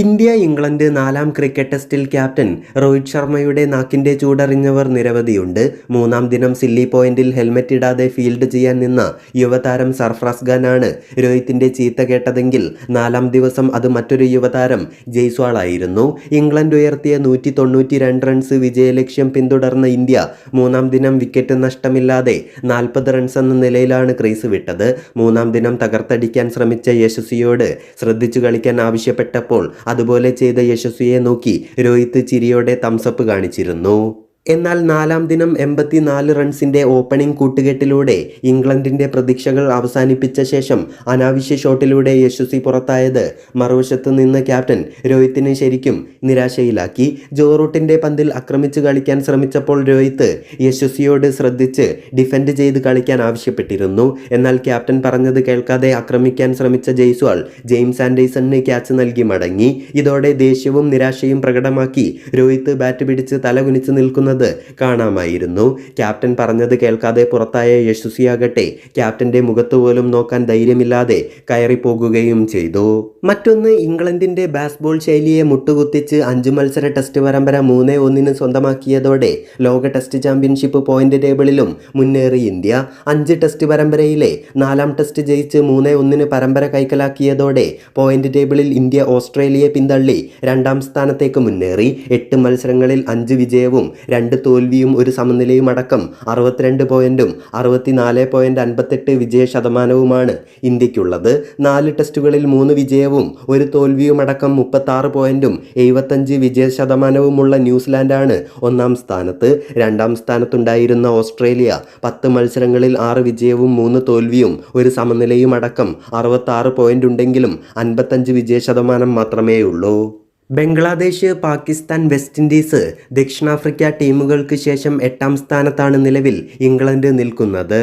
India England നാലാം cricket ടെസ്റ്റിൽ captain Rohit ശർമ്മയുടെ നാക്കിന്റെ ചൂടറിഞ്ഞവർ നിരവധിയുണ്ട്. മൂന്നാം ദിനം സില്ലി പോയിന്റിൽ ഹെൽമറ്റ് ഇടാതെ ഫീൽഡ് ചെയ്യാൻ നിന്ന യുവതാരം സർഫ്രാസ് ഖാനാണ് രോഹിത്തിന്റെ ചീത്ത കേട്ടതെങ്കിൽ നാലാം ദിവസം അത് മറ്റൊരു യുവതാരം ജയ്സ്വാൾ ആയിരുന്നു ഇംഗ്ലണ്ട് ഉയർത്തിയ നൂറ്റി തൊണ്ണൂറ്റി രണ്ട് റൺസ് വിജയലക്ഷ്യം പിന്തുടർന്ന ഇന്ത്യ മൂന്നാം ദിനം വിക്കറ്റ് നഷ്ടമില്ലാതെ നാൽപ്പത് റൺസ് എന്ന നിലയിലാണ് ക്രീസ് വിട്ടത്. മൂന്നാം ദിനം തകർത്തടിക്കാൻ ശ്രമിച്ച യശസ്വിയോട് ശ്രദ്ധിച്ചു കളിക്കാൻ ആവശ്യപ്പെട്ടപ്പോൾ അതുപോലെ ചെയ്ത യശസ്വിയെ നോക്കി രോഹിത് ചിരിയോടെ തംസപ്പ് കാണിച്ചിരുന്നു. എന്നാൽ നാലാം ദിനം എൺപത്തിനാല് റൺസിന്റെ ഓപ്പണിംഗ് കൂട്ടുകെട്ടിലൂടെ ഇംഗ്ലണ്ടിന്റെ പ്രതീക്ഷകൾ അവസാനിപ്പിച്ച ശേഷം അനാവശ്യ ഷോട്ടിലൂടെ യശസ്വി പുറത്തായത് മറുവശത്ത് നിന്ന് ക്യാപ്റ്റൻ രോഹിത്തിനെ ശരിക്കും നിരാശയിലാക്കി. ജോറൂട്ടിന്റെ പന്തിൽ ആക്രമിച്ച് കളിക്കാൻ ശ്രമിച്ചപ്പോൾ രോഹിത്ത് യശസ്വിയോട് ശ്രദ്ധിച്ച് ഡിഫെൻഡ് ചെയ്ത് കളിക്കാൻ ആവശ്യപ്പെട്ടിരുന്നു. എന്നാൽ ക്യാപ്റ്റൻ പറഞ്ഞത് കേൾക്കാതെ ആക്രമിക്കാൻ ശ്രമിച്ച ജയ്സ്വാൾ ജെയിംസ് ആൻഡേഴ്സണിന് ക്യാച്ച് നൽകി മടങ്ങി. ഇതോടെ ദേഷ്യവും നിരാശയും പ്രകടമാക്കി. രോഹിത്ത് ബാറ്റ് പിടിച്ച് തലകുനിച്ച് നിൽക്കുന്നത് കാണാമായിരുന്നു. ക്യാപ്റ്റൻ പറഞ്ഞത് കേൾക്കാതെ പുറത്തായ യശസ്വിയാകട്ടെ. ക്യാപ്റ്റന്റെ മുഖത്ത് പോലും നോക്കാൻ ധൈര്യമില്ലാതെ കയറിപ്പോകുകയും ചെയ്തു. മറ്റൊന്ന് ഇംഗ്ലണ്ടിന്റെ ബാസ്ബോൾ ശൈലിയെ മുട്ടുകുത്തിച്ച് അഞ്ച് മത്സര ടെസ്റ്റ് പരമ്പര മൂന്ന് ഒന്നിന് സ്വന്തമാക്കിയതോടെ ലോക ടെസ്റ്റ് ചാമ്പ്യൻഷിപ്പ് പോയിന്റ് ടേബിളിലും മുന്നേറി ഇന്ത്യ. അഞ്ച് ടെസ്റ്റ് പരമ്പരയിലെ നാലാം ടെസ്റ്റ് ജയിച്ച് മൂന്ന് ഒന്നിന് പരമ്പര കൈക്കലാക്കിയതോടെ പോയിന്റ് ടേബിളിൽ ഇന്ത്യ ഓസ്ട്രേലിയയെ പിന്തള്ളി രണ്ടാം സ്ഥാനത്തേക്ക് മുന്നേറി. എട്ട് മത്സരങ്ങളിൽ അഞ്ച് വിജയവും തോൽവിയും ഒരു സമനിലയും അടക്കം അറുപത്തിരണ്ട് പോയിന്റും അറുപത്തിനാല് പോയിന്റ് അൻപത്തെട്ട് വിജയ ശതമാനവുമാണ് ഇന്ത്യക്കുള്ളത് നാല് ടെസ്റ്റുകളിൽ മൂന്ന് വിജയവും ഒരു തോൽവിയും അടക്കം മുപ്പത്താറ് പോയിന്റും എഴുപത്തഞ്ച് വിജയ ശതമാനവുമുള്ള ന്യൂസിലാൻഡാണ് ഒന്നാം സ്ഥാനത്ത്. രണ്ടാം സ്ഥാനത്തുണ്ടായിരുന്ന ഓസ്ട്രേലിയ പത്ത് മത്സരങ്ങളിൽ ആറ് വിജയവും മൂന്ന് തോൽവിയും ഒരു സമനിലയും അടക്കം അറുപത്താറ് പോയിന്റ് ഉണ്ടെങ്കിലും അൻപത്തഞ്ച് വിജയ ശതമാനം മാത്രമേയുള്ളൂ. ബംഗ്ലാദേശ് പാകിസ്ഥാൻ വെസ്റ്റ് ഇൻഡീസ് ദക്ഷിണാഫ്രിക്ക ടീമുകൾക്ക് ശേഷം എട്ടാം സ്ഥാനത്താണ് നിലവിൽ ഇംഗ്ലണ്ട് നിൽക്കുന്നത്.